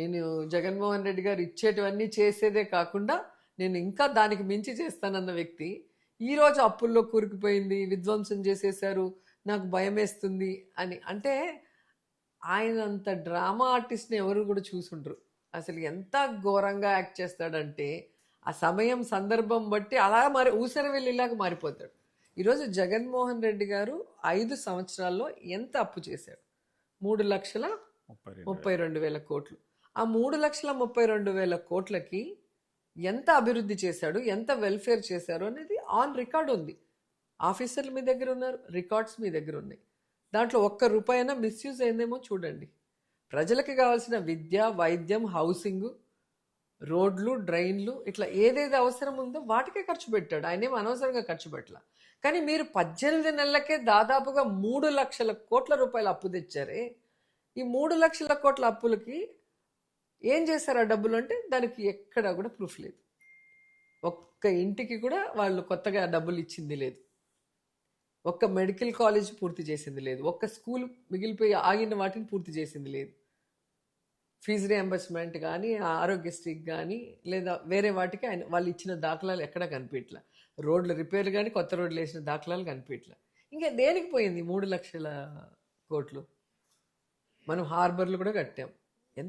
నేను జగన్మోహన్ రెడ్డి గారు ఇచ్చేటివన్నీ చేసేదే కాకుండా నేను ఇంకా దానికి మించి చేస్తానన్న వ్యక్తి ఈ రోజు అప్పుల్లో కూరుకుపోయింది విధ్వంసం చేసేశారు నాకు భయం వేస్తుంది అని. అంటే ఆయన అంత డ్రామా ఆర్టిస్ట్ని ఎవరు కూడా చూసుండ్రు. అసలు ఎంత ఘోరంగా యాక్ట్ చేస్తాడంటే ఆ సమయం సందర్భం బట్టి అలా మరి ఊసరి వెళ్ళిలాగా మారిపోతాడు. ఈరోజు జగన్మోహన్ రెడ్డి గారు ఐదు సంవత్సరాల్లో ఎంత అప్పు చేశాడు? మూడు లక్షల ముప్పై రెండు వేల కోట్లు. ఆ మూడు లక్షల ముప్పై రెండు వేల కోట్లకి ఎంత అభివృద్ధి చేశాడు ఎంత వెల్ఫేర్ చేశారు అనేది ఆన్ రికార్డ్ ఉంది. ఆఫీసర్లు మీ దగ్గర ఉన్నారు రికార్డ్స్ మీ దగ్గర ఉన్నాయి. దాంట్లో ఒక్క రూపాయైనా మిస్యూజ్ అయిందేమో చూడండి. ప్రజలకి కావాల్సిన విద్య వైద్యం హౌసింగ్ రోడ్లు డ్రైన్లు ఇట్లా ఏదేది అవసరం ఉందో వాటికే ఖర్చు పెట్టాడు. ఆయనేం అనవసరంగా ఖర్చు పెట్టలా. కానీ మీరు పద్దెనిమిది నెలలకే దాదాపుగా మూడు లక్షల కోట్ల రూపాయల అప్పు తెచ్చారే. ఈ మూడు లక్షల కోట్ల అప్పులకి ఏం చేశారు ఆ డబ్బులు అంటే దానికి ఎక్కడా కూడా ప్రూఫ్ లేదు. ఒక్క ఇంటికి కూడా వాళ్ళు కొత్తగా డబ్బులు ఇచ్చింది లేదు. ఒక్క మెడికల్ కాలేజ్ పూర్తి చేసింది లేదు. ఒక్క స్కూల్ మిగిలిపోయి ఆగిన వాటిని పూర్తి చేసింది లేదు. ఫీజు రియంబర్స్మెంట్ కానీ ఆరోగ్యశ్రీకి కానీ లేదా వేరే వాటికి ఆయన వాళ్ళు ఇచ్చిన దాఖలాలు ఎక్కడా కనిపించట్లా రోడ్లు రిపేర్ కానీ కొత్త రోడ్లు వేసిన దాఖలాలు కనిపించట్లా ఇంకా దేనికి పోయింది మూడు లక్షల కోట్లు? మనం హార్బర్లు కూడా కట్టాం.